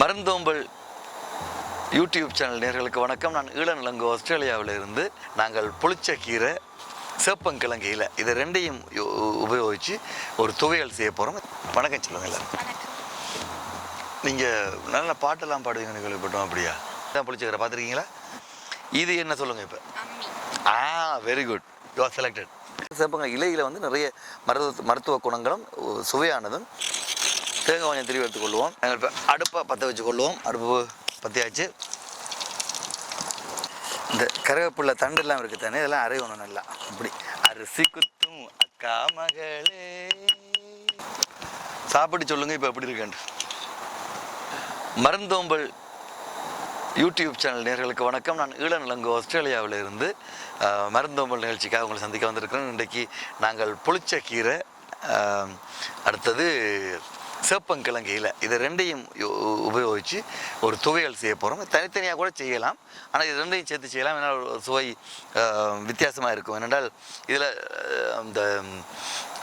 மருந்தோம்பல் YouTube channel நேர்களுக்கு வணக்கம். நான் ஈழநிலங்கு ஆஸ்திரேலியாவில் இருந்து நாங்கள் புளிச்ச கீரை சேப்பங்கிழங்கு இலை இது ரெண்டையும் உபயோகித்து ஒரு துவையல் செய்ய போகிறோம் வணக்கம் சொல்லுங்க எல்லாரும். நீங்கள் நல்ல பாட்டெல்லாம் பாடுவீங்கன்னு கேள்விப்பட்டோம் அப்படியா? தான் புளிச்ச கீரை பார்த்துருக்கீங்களா இது என்ன சொல்லுங்கள் இப்போ? ஆ very good you are selected சேப்பங்க இலையில் வந்து நிறைய மருத்துவ மருத்துவ குணங்களும் சுவையானதும் தேங்காய் கொஞ்சம் திருவி எடுத்துக்கொள்வோம் நாங்கள் இப்போ அடுப்பை பற்ற வச்சு கொள்வோம். அடுப்பு பற்றியாச்சு இந்த கருவேப்பிள்ளை தண்டெல்லாம் இருக்குது தானே இதெல்லாம் அரையணும் நல்லா. அப்படி அரிசி குத்தும் அக்கா மகளே. சாப்பிட்டு சொல்லுங்க இப்போ எப்படி இருக்கேன் மருந்தோம்பல் யூடியூப் சேனல் நேர்களுக்கு வணக்கம். நான் ஈழநிலங்கு ஆஸ்திரேலியாவில் இருந்து மருந்தோம்பல் நிகழ்ச்சிக்காக உங்களை சந்திக்க வந்திருக்கிறேன். இன்றைக்கு நாங்கள் புளிச்ச கீரை அடுத்தது சேப்பங்கிழங்கு இலை இது ரெண்டையும் உபயோகித்து ஒரு துவையல் செய்ய போகிறோம் தனித்தனியாக கூட செய்யலாம். ஆனால் இது ரெண்டையும் சேர்த்து செய்யலாம். ஏன்னா ஒரு சுவை வித்தியாசமாக இருக்கும். ஏனென்றால் இதில் அந்த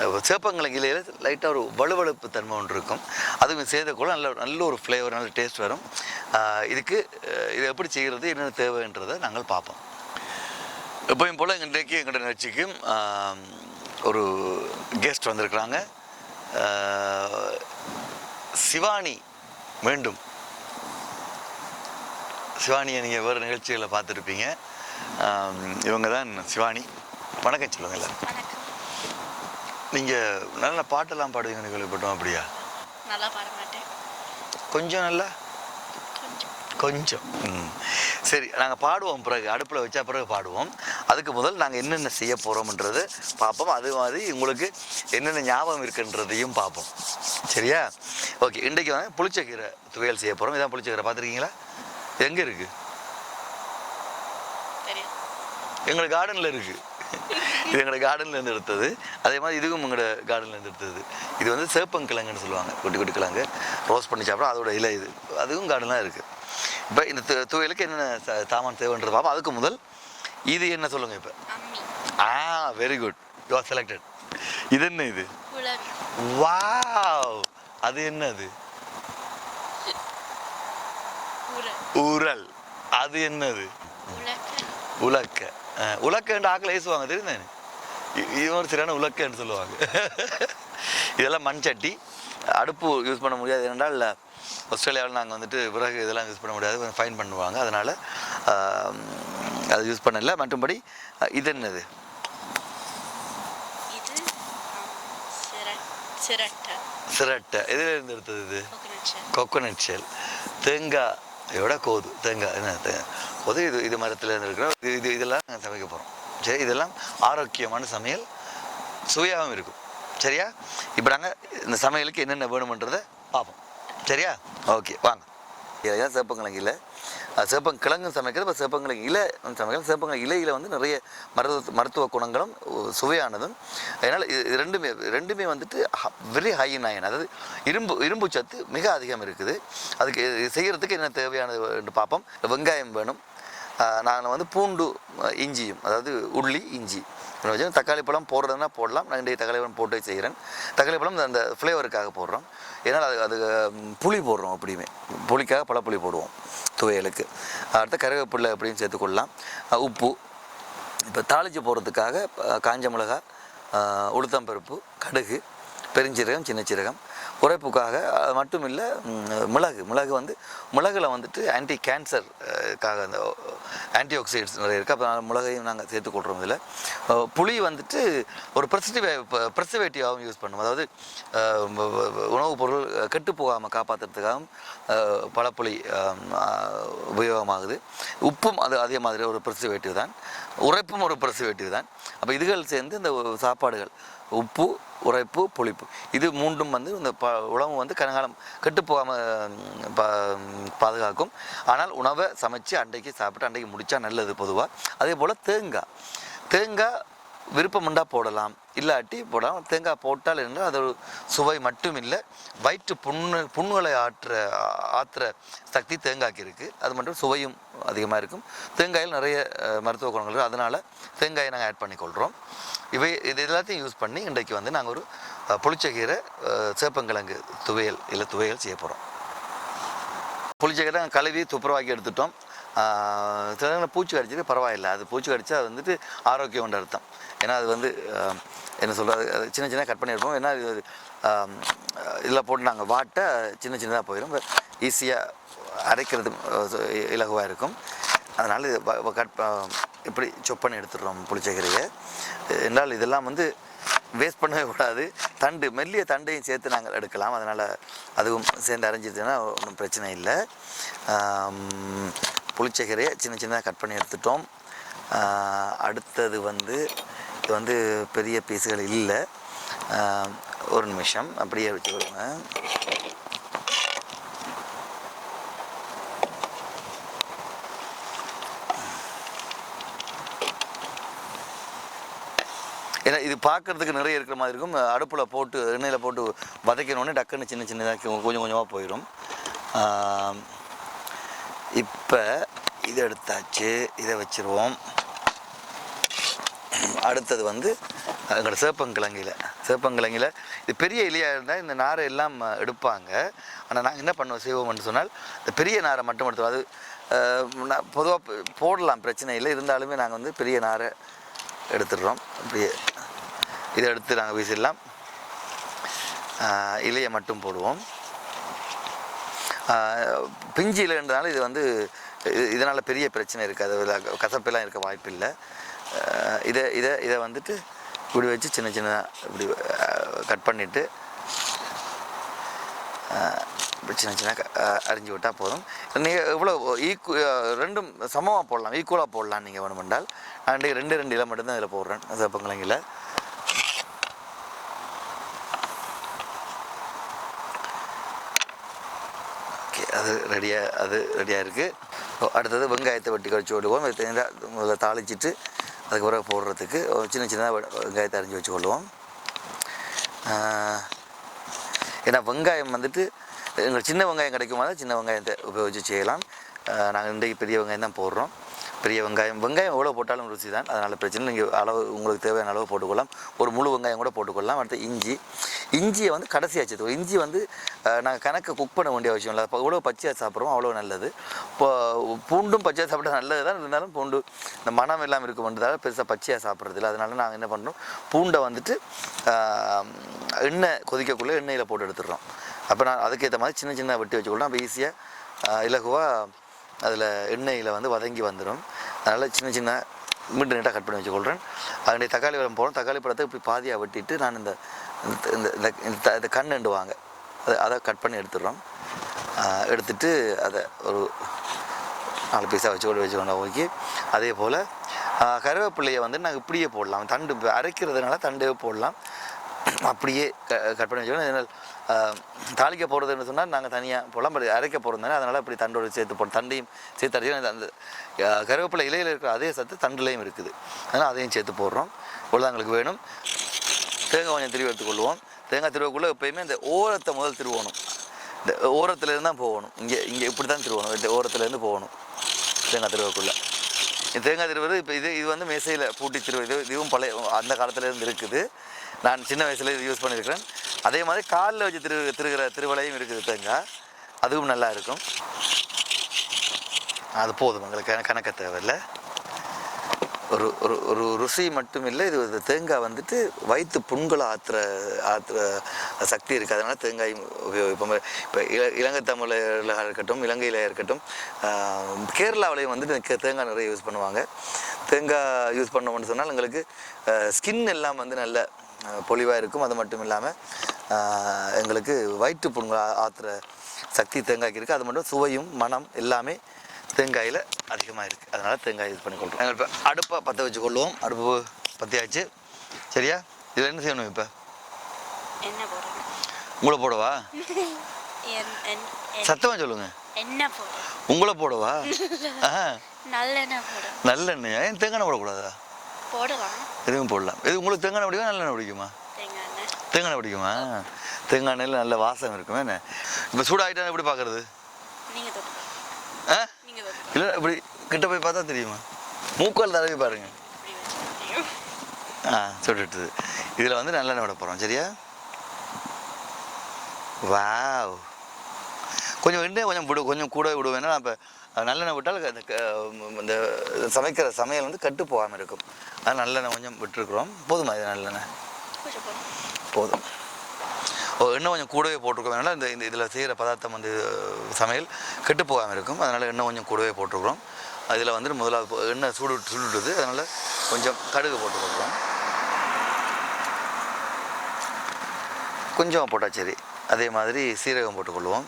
அஹ், சேப்பங்கிழங்கு இலையில் லைட்டாக ஒரு வலுவழுப்பு தன்மை ஒன்று இருக்கும். அதுவும் செய்த கூட நல்ல நல்ல ஒரு ஃப்ளேவர் நல்ல டேஸ்ட் வரும். இதுக்கு இது எப்படி செய்கிறது என்னென்ன தேவைன்றதை நாங்கள் பார்ப்போம். எப்பயும் போல் இன்றைக்கு எங்கள்கிட்ட நிகழ்ச்சிக்கும் ஒரு கெஸ்ட் வந்திருக்கிறாங்க. சிவானி மீண்டும் சிவானியை நீங்கள் வேறு நிகழ்ச்சிகளை பார்த்துருப்பீங்க. இவங்க தான் சிவானி. வணக்கம் சொல்லுங்க எல்லாரும். நீங்கள் நல்ல பாட்டெல்லாம் பாடுவீங்கன்னு கேள்விப்பட்டோம் அப்படியா? நல்லா பாட மாட்டேன். கொஞ்சம் நல்லா? கொஞ்சம். கொஞ்சம். ம். சரி நாங்கள் பாடுவோம் பிறகு. அடுப்பில் வச்சா பிறகு பாடுவோம். அதுக்கு முதல் நாங்கள் என்னென்ன செய்ய போகிறோம்ன்றது பார்ப்போம். அது மாதிரி உங்களுக்கு என்னென்ன ஞாபகம் இருக்குன்றதையும் பார்ப்போம். சரியா? ஓகே இன்றைக்கு வந்து புளிச்சக்கீரை துவையல் செய்ய போகிறோம் இதான் புளிச்சக்கீரை. பார்த்துருக்கீங்களா? எங்கே இருக்குது எங்களோட கார்டனில் இருக்குது இது எங்களோட கார்டன்ல இருந்து எடுத்தது. அதே மாதிரி இதுவும் எங்களோட கார்டன்ல இருந்து எடுத்தது. இது வந்து சேப்பங்கிழங்குன்னு சொல்லுவாங்க. குட்டி குட்டி கிழங்கு. ரோஸ்ட் பண்ணி சாப்பிட்றோம். அதோட இலை இது. அதுவும் கார்டன்லாம் இருக்குது இப்போ இந்த துவையலுக்கு என்னென்ன சாமான் தேவைன்றது பார்ப்போம். அதுக்கு முதல் இது என்ன சொல்லுங்கள் இப்போ? ஆ very good you are selected இது என்ன இது? வாவ் அது என்ன அது உரல். அது என்னது? உலக்க. உலக்கண்டு ஆக்கில் ஏசுவாங்க தெரியுதானே இ- இது ஒரு சரியான உலக்கன்னு சொல்லுவாங்க. இதெல்லாம் மண் சட்டி அடுப்பு யூஸ் பண்ண முடியாது ஏனென்றால் ஆஸ்திரேலியாவில் நாங்கள் வந்துட்டு விறகு இதெல்லாம் யூஸ் பண்ண முடியாது ஃபைன் பண்ணுவாங்க. அதனால் அதை யூஸ் பண்ணல. மற்றும்படி இது என்னது? சிரட்டை சிரட்டை. எதில் இருந்து எடுத்தது இது? கோகனட் ஷெல் ஷெல் தேங்காயோட கோது. தேங்காய். என்ன தே- கோது. இது இது மரத்தில் இருந்து இருக்கிற இது இது இதெல்லாம் நாங்கள் சமைக்க போகிறோம் சரி இதெல்லாம் ஆரோக்கியமான சமையல். சுவையாகவும் இருக்கும். சரியா? இப்போ நாங்கள் இந்த சமையலுக்கு என்னென்ன வேணுமன்றதை பார்ப்போம். சரியா? ஓகே வாங்க. இதுதான் சேப்பங்கிழங்கு இலை கிழங்கு சேப்பங்கிழங்கு சமைக்கிறது இப்போ சேப்பங்கிழங்கு இலை சமைக்கிறது. சேப்பங்கிழங்கு இலையில் வந்து நிறைய மருத்துவ மருத்துவ குணங்களும் சுவையானதும். அதனால் இது ரெண்டுமே ரெண்டுமே வந்துட்டு வெரி ஹை இன் அயன் அதாவது இரும்பு இரும்பு சத்து மிக அதிகம் இருக்குது. அதுக்கு செய்கிறதுக்கு என்ன தேவையானது என்று பார்ப்போம். வெங்காயம் வேணும். நாங்கள் வந்து பூண்டு இஞ்சியும் அதாவது உள்ளி இஞ்சி. வச்சு தக்காளி பழம் போடுறதுனா போடலாம். நான் இன்றைக்கு தக்காளி பழம் போட்டு செய்கிறேன். தக்காளி பழம் அந்த ஃப்ளேவருக்காக போடுறோம். ஏன்னா அது அது புளி போடுறோம் அப்படியுமே புளிக்காக பழப்புளி போடுவோம் துவையலுக்கு. அடுத்து கருவேப்பிள்ளை அப்படின்னு சேர்த்துக்கொள்ளலாம் உப்பு. இப்போ தாளித்து போடுறதுக்காக காஞ்ச மிளகா உளுத்தம்பருப்பு கடுகு பெருஞ்சீரகம் சின்ன சீரகம் உறைப்புக்காக அது மட்டும் இல்லை மிளகு. மிளகு வந்து மிளகில் வந்துட்டு ஆன்டி கேன்சர் காக அந்த ஆன்டி ஆக்சைட்ஸ் நிறைய இருக்குது அப்போ மிளகையும் நாங்கள் சேர்த்துக்கொள்கிறோம் இதில். புளி வந்துட்டு ஒரு ப்ரெசிட்டிவ் ப்ரெசர்வேட்டிவாகவும் யூஸ் பண்ணுவோம். அதாவது உணவுப் பொருள் கெட்டு போகாமல் காப்பாற்றுறதுக்காகவும் பழப்புளி உபயோகமாகுது. உப்பும் அது அதே மாதிரி ஒரு ப்ரெசர்வேட்டிவ் தான். உரைப்பும் ஒரு ப்ரெசர்வேட்டிவ் தான். அப்போ இதுகள் சேர்ந்து இந்த சாப்பாடுகள் உப்பு உரைப்பு புளிப்பு. இது மூன்றும் வந்து இந்த ப உணவு வந்து கனகாலம் கெட்டு போகாமல் பா பாதுகாக்கும். ஆனால் உணவை சமைச்சு அன்றைக்கு சாப்பிட்டு அன்றைக்கு முடித்தா நல்லது பொதுவாக அதே போல் தேங்காய் தேங்காய் விருப்பமுண்டா போடலாம். இல்லாட்டி போடலாம். தேங்காய் போட்டால் என்ன அது ஒரு சுவை மட்டும் இல்லை வயிற்று புண்ணு புண்ணுகளை ஆற்ற ஆற்றுற சக்தி தேங்காய்க்கு இருக்குது அது மட்டும் சுவையும் அதிகமாக இருக்கும். தேங்காயில் நிறைய மருத்துவ குணங்கள் இருக்குது அதனால் தேங்காயை நாங்கள் ஆட் பண்ணிக்கொள்கிறோம் இவை இது எல்லாத்தையும் யூஸ் பண்ணி இன்றைக்கு வந்து நாங்கள் ஒரு புளிச்சக்கீரை சேப்பங்கிழங்கு துவையல் இல்லை துவையல் செய்ய போகிறோம் புளிச்சக்கரை கழுவி துப்புரவாக்கி எடுத்துட்டோம். சில பூச்சி கடிச்சிட்டு பரவாயில்லை. அது பூச்சி கடிச்சா அது வந்துட்டு ஆரோக்கியம் கொண்ட அர்த்தம். ஏன்னா அது வந்து என்ன சொல்கிறது அது சின்ன சின்ன கட் பண்ணியிருப்போம். ஏன்னா இது இதில் போட்டு நாங்கள் வாட்ட சின்ன சின்னதாக போயிடும் ஈஸியாக அரைக்கிறது இலகுவாக இருக்கும். அதனால் இது கட் இப்படி சொப் பண்ணி எடுத்துடுறோம் புளிச்சக்கரையை. என்றால் இதெல்லாம் வந்து வேஸ்ட் பண்ணவே கூடாது. தண்டு மெல்லிய தண்டையும் சேர்த்து நாங்கள் எடுக்கலாம். அதனால் அதுவும் சேர்ந்து அரைஞ்சிருச்சுன்னா ஒன்றும் பிரச்சனை இல்லை. புளிச்சக்கரையை சின்ன சின்னதாக கட் பண்ணி எடுத்துட்டோம். அடுத்தது வந்து இது வந்து பெரிய பீஸுகள் இல்லை. ஒரு நிமிஷம். அப்படியே வச்சுக்கோங்க ஏன்னா இது பார்க்கறதுக்கு நிறைய இருக்கிற மாதிரி இருக்கும். அடுப்பில் போட்டு எண்ணெயில் போட்டு வதக்கணுன்னே டக்குன்னு சின்ன சின்னதாக கொஞ்சம் கொஞ்சமாக போயிடும் இப்போ இதை எடுத்தாச்சு. இதை வச்சுருவோம். அடுத்தது வந்து எங்களோட சேப்பங்கிழங்கியில் சேப்பங்கிழங்கியில் இது பெரிய இலையாக இருந்தால் இந்த நாரை எல்லாம் எடுப்பாங்க. ஆனால் நாங்கள் என்ன பண்ணுவோம் செய்வோம்னு சொன்னால் இந்த பெரிய நாரை மட்டும் எடுத்துவோம் அது பொதுவாக போடலாம் பிரச்சனை இல்லை. இருந்தாலுமே நாங்கள் வந்து பெரிய நாரை எடுத்துடுறோம். அப்படியே இதை எடுத்து நாங்கள் வீசிடலாம் இலையை மட்டும் போடுவோம். பிஞ்சு இலைன்றனால இது வந்து இது- பெரிய பிரச்சனை இருக்காது. இதுல கசப்பெல்லாம் இருக்க வாய்ப்பில்லை இல்லை. இதை இதை இதை வந்துட்டு இப்படி வச்சு சின்ன சின்னதாக இப்படி கட் பண்ணிவிட்டு சின்ன சின்ன க- அரிஞ்சு விட்டால் போதும். நீங்கள் எவ்வளோ ஈக்கு ரெண்டும் சமமாக போடலாம் ஈக்குவலாக போடலாம் நீங்கள் வேணுமென்றால். நான் ரெண்டு ரெண்டு இலை மட்டும்தான் இதில் போடுறேன். சிவப்பங்கிழங்கில் ஓகே அது ரெடியாக அது ரெடியாக இருக்குது அடுத்தது வெங்காயத்தை வெட்டி கழிச்சு விடுவோம். தேங்காய் முதல்ல தாளிச்சிட்டு அதுக்கு பிறகு போடுறதுக்கு ஒரு சின்ன சின்னதாக வெங்காயத்தை அரிஞ்சு வச்சு கொள்வோம் ஏன்னா வெங்காயம் வந்துட்டு எங்களுக்கு சின்ன வெங்காயம் கிடைக்கும் போது சின்ன வெங்காயத்தை உபயோகித்து செய்யலாம். நாங்கள் இன்றைக்கு பெரிய வெங்காயம் தான் போடுறோம். பெரிய வெங்காயம் வெங்காயம் எவ்வளோ போட்டாலும் ருசி தான். அதனால் பிரச்சனை நீங்கள் அளவு உங்களுக்கு தேவையான அளவு போட்டுக்கொள்ளலாம். ஒரு முழு வெங்காயம் கூட போட்டுக்கொள்ளலாம். அடுத்து இஞ்சி. இஞ்சியை வந்து கடைசியாக சேர்த்துக்கோ இஞ்சி வந்து நாங்கள் கணக்கு குக் பண்ண வேண்டிய அவசியம் இல்லை. அப்போ எவ்வளோ பச்சையாக சாப்பிட்றோம் அவ்வளோ நல்லது. இப்போ பூண்டும் பச்சையாக சாப்பிட்டா நல்லது தான் இருந்தாலும் பூண்டு இந்த மனம் எல்லாம் இருக்கும்ன்றதால பெருசாக பச்சையாக சாப்பிட்றது இல்லை. அதனால நாங்கள் என்ன பண்ணுறோம் பூண்டை வந்துட்டு எண்ணெய் கொதிக்கக்குள்ளே எண்ணெயில் போட்டு எடுத்துடுறோம். அப்போ நான் அதுக்கேற்ற மாதிரி சின்ன சின்ன வெட்டி வச்சுக்கொள்ளலாம் அப்போ ஈஸியாக இலகுவாக அதில் எண்ணெயில் வந்து வதங்கி வந்துடும். அதனால் சின்ன சின்ன மீண்டும் நீட்டாக கட் பண்ணி வச்சுக்கொள்கிறேன் அதனுடைய தக்காளி பழம் போகிறோம் தக்காளி பழத்தை இப்படி பாதியாக வெட்டிட்டு நான் இந்த இந்த இந்த இந்த- கண் அதை அதை கட் பண்ணி எடுத்துடுறோம். எடுத்துட்டு அதை ஒரு நாலு பீஸாக வச்சு கொண்டு வச்சுக்கோங்க ஓகே அதே போல் கருவேப்பிள்ளையை வந்து நாங்கள் இப்படியே போடலாம். தண்டு அரைக்கிறதுனால தண்டே போடலாம். அப்படியே க கட் பண்ணி வச்சுக்கணும். இதனால் தாளிக்க போகிறதுன்னு சொன்னால் நாங்கள் தனியாக போடலாம். பட் அரைக்க போகிறதுனால அதனால் அப்படி தண்டோடு சேர்த்து போடும் தண்டையும் சேர்த்து அரைச்சி அந்த கருவேப்பிலை இலையில் இருக்கிற அதே சத்து தண்டுலையும் இருக்குது. அதனால் அதையும் சேர்த்து போடுறோம். எங்களுக்கு வேணும். தேங்காய் கொஞ்சம் திருவி எடுத்துக்கொள்வோம் தேங்காய் திருவக்குள்ளே எப்பயுமே இந்த ஓரத்தை முதல் திருவணும். இந்த ஓரத்துலேருந்து தான் போகணும். இங்கே இங்கே இப்படி தான் திருவோணும். இந்த ஓரத்துலேருந்து போகணும். தேங்காய் திருவக்குள்ளே. இந்த தேங்காய் திருவது இப்போ இது இது வந்து மேசையில் பூட்டி திருவு இது இதுவும் பழைய அந்த காலத்துலேருந்து இருக்குது. நான் சின்ன வயசுல இது யூஸ் பண்ணியிருக்கிறேன். அதே மாதிரி காலில் வச்சு திரு திருகிற திருவலையும் இருக்குது தேங்காய். அதுவும் நல்லா இருக்கும். அது போதும். எங்களுக்கு கணக்க தேவையில்லை. ஒரு ஒரு ஒரு ருசி மட்டும் இல்லை இது இது தேங்காய் வந்துட்டு வயிற்று புண்களை ஆத்துற ஆத்துற சக்தி இருக்குது. அதனால் தேங்காய் உபயோகிப்போம். இப்போ இல இலங்கை தமிழில் இருக்கட்டும் இலங்கையில் இருக்கட்டும் கேரளாவிலையும் வந்துட்டு கே- தேங்காய் நிறைய யூஸ் பண்ணுவாங்க. தேங்காய் யூஸ் பண்ணோம்னு சொன்னால் எங்களுக்கு ஸ்கின் எல்லாம் வந்து நல்ல பொலிவாக இருக்கும். அது மட்டும் இல்லாமல் எங்களுக்கு வயிற்று புண்களை ஆத்துற சக்தி தேங்காய்க்கு இருக்குது. அது மட்டும் சுவையும் மனம் எல்லாமே தேங்காயில் அதிகமாக இருக்குது அதனால் தேங்காய் யூஸ் பண்ணிக்கொள்கிறோம் நாங்கள் இப்போ அடுப்பை பற்ற வச்சு கொள்வோம் அடுப்பு பற்றியாச்சு சரியா? இதில் என்ன செய்யணும் இப்போ? உங்களை போடவா? சத்தமாக சொல்லுங்க. உங்களை போடவா? நல்லெண்ணெய் ஏன் தேங்காய் போடக்கூடாதா? போடலாம். எதுவும் போடலாம். இது உங்களுக்கு தேங்காய் பிடிக்குமா? நல்லெண்ணெய் பிடிக்குமா? தேங்காய் பிடிக்குமா? தேங்காய் எண்ணெயில் நல்ல வாசம் இருக்குமே. என்ன? இப்போ சூடாகிட்டா எப்படி பார்க்குறது நீங்கள் தொட்டு ஆ நீங்கள் தொட்டு இல்லை இப்படி கிட்ட போய் பார்த்தா தெரியுமா? மூக்கால் தடவி பாருங்க. ஆ சுட்டுட்டுது இதில் வந்து நல்லெண்ணெய் விட போகிறோம் சரியா? வாவ். கொஞ்சம் எண்ணெய் கொஞ்சம் விடு கொஞ்சம் கூட விடுவேன் ஏன்னா இப்போ நல்லெண்ணெய் விட்டால் இந்த சமைக்கிற சமையல் வந்து கட்டு போகாமல் இருக்கும். அதனால் நல்லெண்ணெய் கொஞ்சம் விட்டுருக்குறோம். போதுமா இது நல்லெண்ணெய்? போதும். எண்ணெய் கொஞ்சம் கூடவே போட்டிருக்கோம் இந்த இந்த இதில் செய்கிற பதார்த்தம் வந்து சமையல் கெட்டு போகாமல் இருக்கும். அதனால் எண்ணெய் கொஞ்சம் கூடவே போட்டிருக்கிறோம். அதில் வந்துட்டு முதலாவது எண்ணெய் சூடு சுடுடுது அதனால் கொஞ்சம் கடுகு போட்டு கொடுக்குறோம். கொஞ்சம் போட்டால் சரி. அதே மாதிரி சீரகம் போட்டுக்கொள்வோம்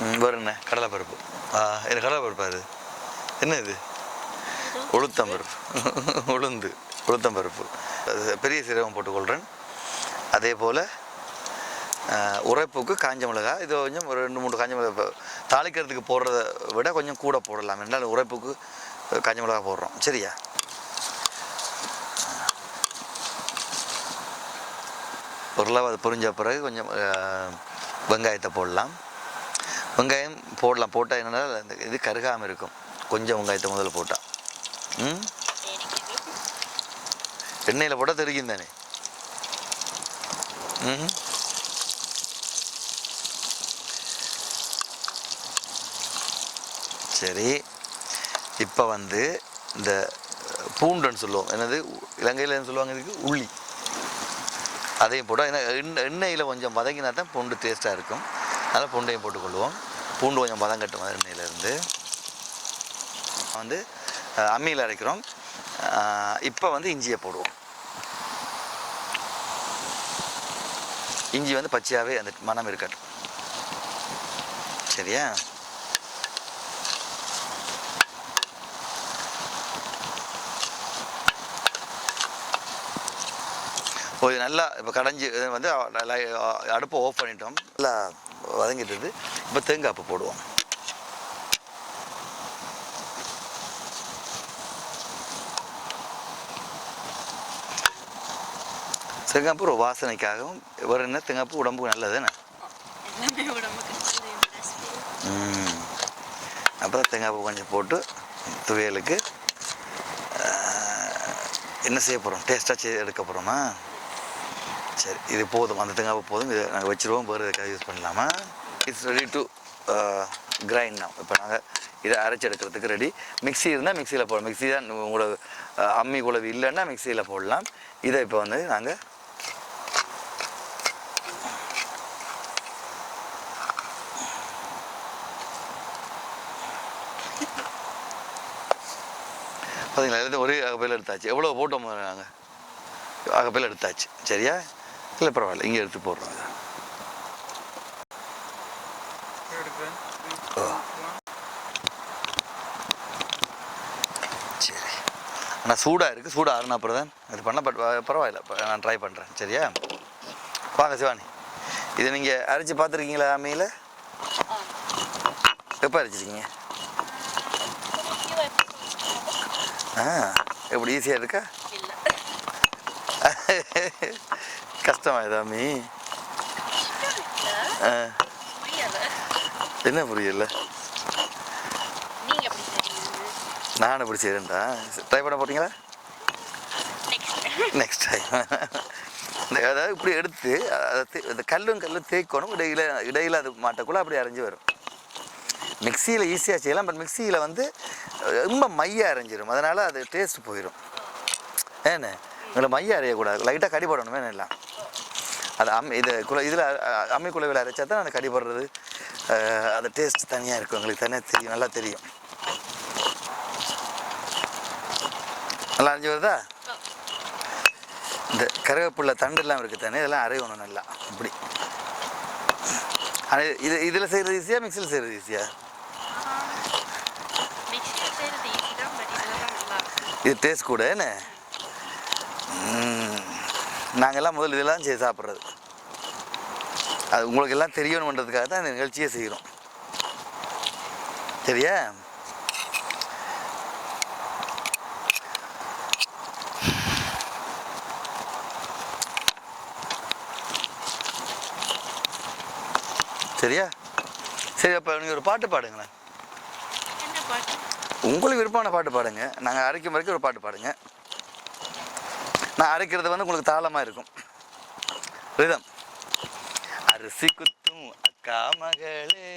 ம், வேறு என்ன? கடலைப்பருப்பு. ஆ என்ன கடலைப்பருப்பா இது? என்ன இது? உளுத்தம்பருப்பு. உளுந்து. உளுத்தம்பருப்பு. அது பெரிய சீரகம் போட்டுக்கொள்கிறேன் அதே போல் உரைப்புக்கு காஞ்ச மிளகாய் இது கொஞ்சம் ஒரு ரெண்டு மூணு காஞ்ச மிளகாய் இப்போ தாளிக்கிறதுக்கு போடுறத விட கொஞ்சம் கூட போடலாம். என்றால் உரைப்புக்கு காஞ்ச மிளகாய் போடுறோம். சரியா? ஓரளவு அது புரிஞ்ச பிறகு கொஞ்சம் வெங்காயத்தை போடலாம். வெங்காயம் போடலாம். போட்டால் என்னன்னா இந்த இது கருகாமல் இருக்கும். கொஞ்சம் வெங்காயத்தை முதல்ல போட்டால் ம்? எண்ணெயில் போட்டால் தெரிக்கும் தானே? சரி. இப்போ வந்து இந்த பூண்டுன்னு சொல்லுவோம். என்னது? இலங்கையில் என்ன சொல்லுவாங்க இதுக்கு? உள்ளி. அதையும் போட்டால் ஏன்னா எண்ணெய் எண்ணெயில் கொஞ்சம் வதங்கினா தான் பூண்டு டேஸ்ட்டாக இருக்கும். அதனால் பூண்டையும் போட்டுக்கொள்வோம். பூண்டு கொஞ்சம் வதங்கட்டும் எண்ணெயிலேருந்து? வந்து அம்மியில் அரைக்கிறோம். இப்போ வந்து இஞ்சியை போடுவோம். இஞ்சி வந்து பச்சையாகவே அந்த மனம் இருக்காது. சரியா? ஓ இது நல்லா இப்போ கடைஞ்சி வந்து அடுப்பை ஆஃப் பண்ணிட்டோம். நல்லா வதங்கிட்டது. இப்போ தேங்காய் பூ போடுவோம். தேங்காய்ப்பூ ஒரு வாசனைக்காகவும் வேறு என்ன? தேங்காய்ப்பூ உடம்புக்கு நல்லது என்ன எல்லாமே உடம்புக்கு நல்லது recipe. ம். அப்புறம் தேங்காய் பூ கொஞ்சம் போட்டு துவையலுக்கு என்ன செய்ய போகிறோம் டேஸ்ட்டாக செய்து எடுக்க போகிறோமா சரி இது போதும். அந்த தேங்காய் பூ போதும். இதை நாங்கள் வச்சுருவோம். வேறு எதுக்காக யூஸ் பண்ணலாமா? It's ready to grind now. இப்போ நாங்கள் இதை அரைச்சி எடுக்கிறதுக்கு ரெடி மிக்ஸி இருந்தால் மிக்சியில் போடலாம். மிக்ஸி தான் உங்களோட அம்மி குழவி இல்லைன்னா மிக்சியில் போடலாம். இதை இப்போ வந்து நாங்கள் பார்த்தீங்களா எல்லாத்தையும் ஒரே அகப்பையில் எடுத்தாச்சு. எவ்வளோ போட்டோம் நாங்கள் அகப்பையில் எடுத்தாச்சு. சரியா? இல்லை பரவாயில்ல. இங்கே எடுத்து போடுறோம். சரி. ஆனால் சூடாக இருக்குது சூடாக ஆறுனா அப்புறம் தான். இது பண்ண பட் பரவாயில்ல. நான் ட்ரை பண்ணுறேன் சரியா? வாங்க சிவானி. இதை நீங்கள் அரைச்சி பார்த்துருக்கீங்களா அம்மையில். எப்போ அரைச்சிருக்கீங்க? எப்படி ஆ எப்படி ஈஸியாக இருக்கா? கஷ்டமா ஏதாமி என்ன புரியல? நான் எப்படி செய்யறேன்டா ட்ரை பண்ண போகிறீங்களா நெக்ஸ்ட் டைம் இந்த அதாவது இப்படி எடுத்து அதை தே- அந்த கல்லும் கல்லும் தேய்க்கணும் இடையில இடையில அது மாட்டக்குள்ள அப்படி அரைஞ்சு வரும். மிக்சியில் ஈஸியாக செய்யலாம் பட் மிக்சியில் வந்து ரொம்ப மைய அரைஞ்சிடும் அதனால் அது டேஸ்ட் போயிடும் ஏன்னு உங்களை மைய அரையக்கூடாது. லைட்டாக கடி போடணுமே வேணும் எல்லாம்? அது அம்மி இது குல இதில் அம்மி குழவில் அரைச்சா தான் அந்த கடி போடுறது அது டேஸ்ட் தனியாக இருக்கும். உங்களுக்கு தனியாக தெரியும். நல்லா தெரியும். நல்லா அரைஞ்சு வருதா? இந்த கருவேப்பிலை தண்டுலாம் இருக்குது தானே இதெல்லாம் அரையணும் நல்லா. இப்படி. ஆனால் இது இதில் செய்கிறது ஈஸியாக மிக்சியில் செய்கிறது ஈஸியாக மிக்சியில் செய்கிறது ஈஸி தான் பட் இதெல்லாம் நல்லா இருக்கும் இது டேஸ்ட் கூட என்ன? நாங்கள்லாம் முதல்ல இதெல்லாம் செய்ய சாப்பிட்றது. அது உங்களுக்கு எல்லாம் தெரியணுன்றதுக்காக தான் இந்த நிகழ்ச்சியை செய்கிறோம். சரியா? சரியா? சரி அப்போ நீங்கள் ஒரு பாட்டு பாடுங்களேன். பாட்டு? உங்களுக்கு விருப்பமான பாட்டு பாடுங்க. நாங்கள் அரைக்கும் வரைக்கும் ஒரு பாட்டு பாடுங்க. நான் அரைக்கிறது வந்து உங்களுக்கு தாளமாக இருக்கும். ரிதம். அரிசி குத்தும் அக்கா மகளே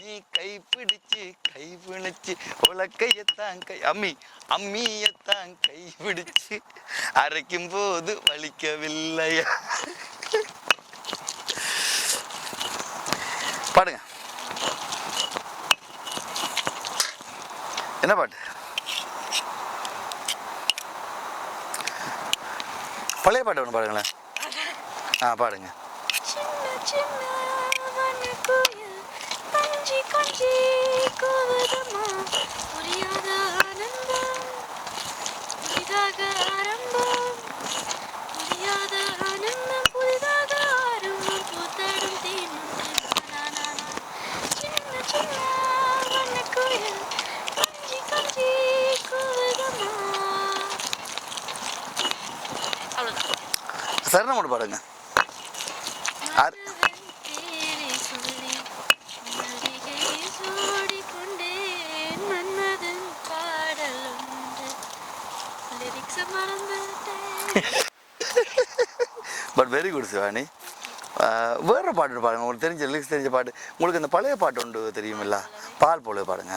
நீ கை பிடிச்சு கை பிடிச்சு உலக்கையத்தான் கை அம்மி அம்மியத்தான் கைப்பிடிச்சு அரைக்கும் போது வலிக்கவில்லையா? பாடுங்க. என்ன பாட்டு? பழைய பாட்டு ஒன்று பாடுங்களேன் ஆ பாடுங்க. புரியாத ஆனந்தம் புதிதாக ஆரம்பம். பாடு பாடுங்க. பட் வெரி குட் சிவானி ஆஹ் வேற பாட்டு பாடுங்க. உங்களுக்கு தெரிஞ்ச லிரிக்ஸ் தெரிஞ்ச பாட்டு. உங்களுக்கு இந்த பழைய பாட்டு ஒன்று தெரியுமில்ல? பால் போல பாடுங்க.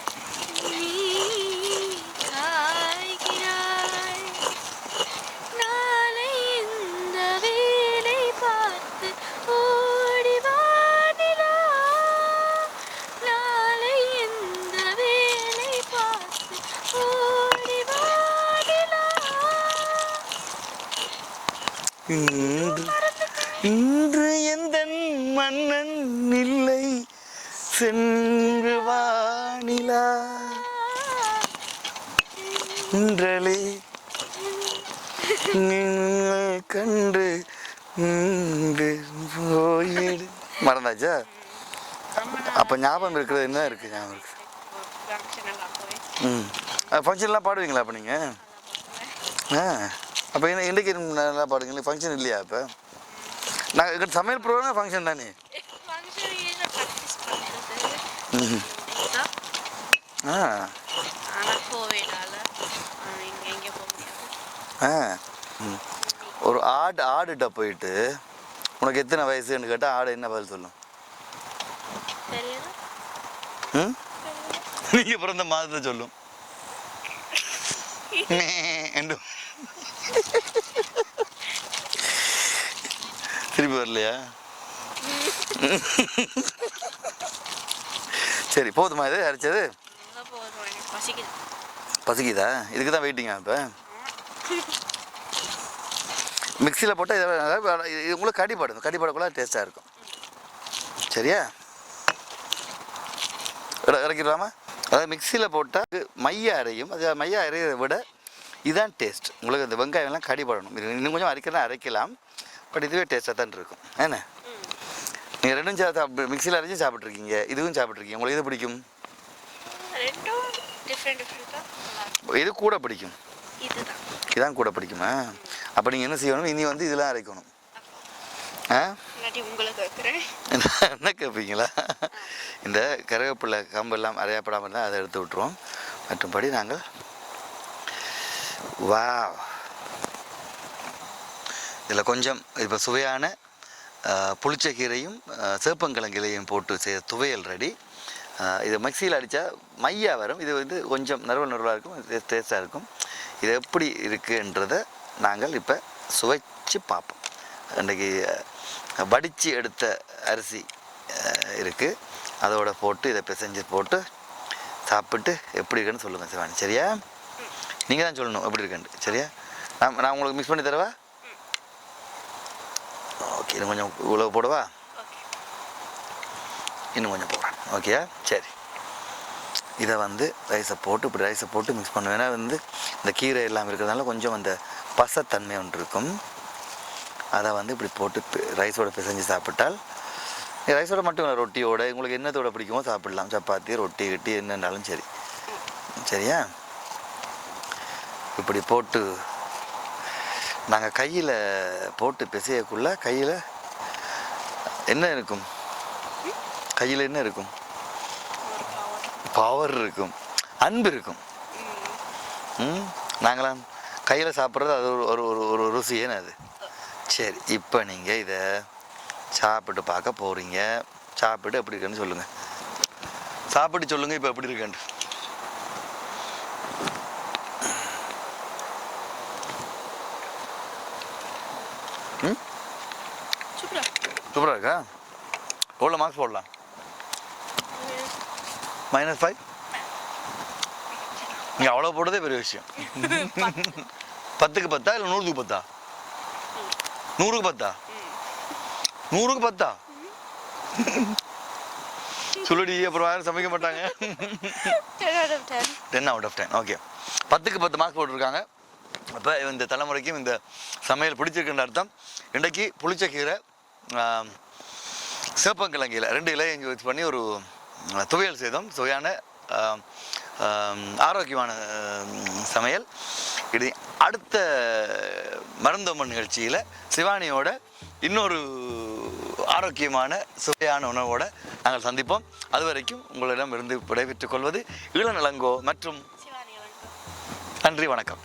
சென்று வானிலா. இன்றலே. நீங்கள் கண்டு போயிடு. மறந்தாச்சா? அப்போ ஞாபகம் இருக்கிறது என்ன இருக்குது ஞாபகம் இருக்கு. ம். ஃபங்க்ஷன்லாம் பாடுவீங்களா அப்போ நீங்கள் ஆ. அப்போ என்ன இன்றைக்கு நல்லா பாடுவீங்களா? ஃபங்க்ஷன் இல்லையா இப்போ நாங்கள் சமையல் ப்ரோக்ராம் ஃபங்க்ஷன் தானே function ல practice பண்றது. ம் இதுதான். ஆ ஆனா கோவிலால இங்க எங்க போக முடியாது ஆ ம் ஒரு ஆடு ஆடுகிட்ட போயிட்டு உனக்கு எத்தனை வயசுன்னு கேட்டால் ஆடு என்ன பதில் சொல்லும்? நீங்கள் பிறந்த மாதத்தை சொல்லும். திருப்பி வரலையா? சரி போதுமா இது? அரைச்சது? பசிக்குது. இதுக்கு தான் வெயிட்டிங்கா இப்போ? மிக்சியில் போட்டால் இதை இது உங்களுக்கு கடி படும் கடி படக்குள்ள டேஸ்ட்டாக இருக்கும். சரியா? இற- இறக்கிடலாமா? அதாவது மிக்சியில் போட்டால் மைய அரையும். அது மைய அரைகிறத விட இதுதான் டேஸ்ட் உங்களுக்கு இந்த வெங்காயம்லாம் கடி படணும். இது இன்னும் கொஞ்சம் அரைக்கலாம் அரைக்கலாம். பட் இதுவே டேஸ்ட்டாக தான் இருக்கும். என்ன? ம். நீங்கள் ரெண்டும் சாப்பிட்டு மிக்சியில் அரைச்சும் சாப்பிட்ருக்கீங்க இதுவும் சாப்பிட்ருக்கீங்க உங்களுக்கு எது பிடிக்கும்? எது கூட பிடிக்கும்? இதுதான். இதான் கூட பிடிக்குமா? அப்போ நீங்கள் என்ன செய்யணும்? இனி வந்து இதெல்லாம் அரைக்கணும். ஆ? என்ன கேட்பீங்களா இந்த கருவேப்பிலை கம்பெல்லாம் அரையப்படாமல் இருந்தால் அதை எடுத்து விட்டுருவோம். மற்றும்படி நாங்கள் வா இதில் கொஞ்சம் இப்போ சுவையான புளிச்சக்கீரையும் கீரையும் சேப்பங்கிழங்கிலையும் போட்டு செய்த துவையல் ரெடி இதை மிக்சியில் அடித்தா மையாக வரும். இது வந்து கொஞ்சம் நறுவல் நறுவலாக இருக்கும். டேஸ்ட்டாக இருக்கும். இது எப்படி இருக்குன்றதை நாங்கள் இப்போ சுவைச்சு பார்ப்போம். இன்றைக்கி வடித்து எடுத்த அரிசி இருக்குது அதோட போட்டு இதை பிசைஞ்சு போட்டு சாப்பிட்டு எப்படி இருக்குன்னு சொல்லுங்கள் சிவானி. சரியா? நீங்கள் தான் சொல்லணும் எப்படி இருக்குன்ட்டு. சரியா? நான் நான் உங்களுக்கு மிக்ஸ் பண்ணி தரவா? ஓகே இன்னும் கொஞ்சம் இவ்வளோ போடவா? இன்னும் கொஞ்சம் போடுறேன். ஓகேயா சரி. இதை வந்து ரைஸை போட்டு இப்படி ரைஸை போட்டு மிக்ஸ் பண்ணுவேன். ஏன்னா வந்து இந்த கீரை எல்லாம் இருக்கிறதுனால கொஞ்சம் அந்த பசத்தன்மை ஒன்று இருக்கும். அதை வந்து இப்படி போட்டு ரைஸோட பிசைஞ்சு சாப்பிட்டால் ரைஸோட மட்டும் இல்லை ரொட்டியோட உங்களுக்கு என்னத்தோட பிடிக்குமோ சாப்பிடலாம். சப்பாத்தி ரொட்டி கிட்டி என்னன்னாலும் சரி. சரியா? இப்படி போட்டு நாங்கள் கையில் போட்டு பிசையக்குள்ள கையில் என்ன இருக்கும்? கையில் என்ன இருக்கும்? பவர் இருக்கும். அன்பு இருக்கும். ம்? நாங்களாம் கையில் சாப்பிட்றது அது ஒரு ஒரு ஒரு ஒரு ருசி அது. சரி இப்போ நீங்கள் இதை சாப்பிட்டு பார்க்க போகிறீங்க சாப்பிட்டு எப்படி இருக்குன்னு சொல்லுங்கள் சாப்பிட்டு சொல்லுங்கள் இப்போ எப்படி இருக்கேன்ட்டு. சூப்பராக இருக்கா? எவ்வளோ மார்க்ஸ் போடலாம்? மைனஸ் ஃபைவ் நீங்கள் அவ்வளோ போட்டதே பெரிய விஷயம். பத்துக்கு பத்தா இல்லை நூறுக்கு பத்தா? நூறுக்கு பத்தா? நூறுக்கு பத்தா? சொல்லுடி அப்புறம் யாரும் சமைக்க மாட்டாங்க. Ten out of ten okay பத்துக்கு பத்து மார்க் போட்டிருக்காங்க. அப்போ இந்த தலைமுறைக்கும் இந்த சமையல் பிடிச்சிருக்குன்ற அர்த்தம். இன்றைக்கு புளிச்ச கீரை ஆம், சேப்பங்கிழங்கையில் ரெண்டு இலையை வச்சு பண்ணி ஒரு துவையல் செய்தோம். சுவையான ஆரோக்கியமான சமையல். இது அடுத்த மருந்தோமன் நிகழ்ச்சியில் சிவானியோட இன்னொரு ஆரோக்கியமான சுவையான உணவோட நாங்கள் சந்திப்போம். அது வரைக்கும் உங்களிடம் இருந்து விடைபெற்றுக் கொள்வது இளநலங்கோ மற்றும் நன்றி வணக்கம்.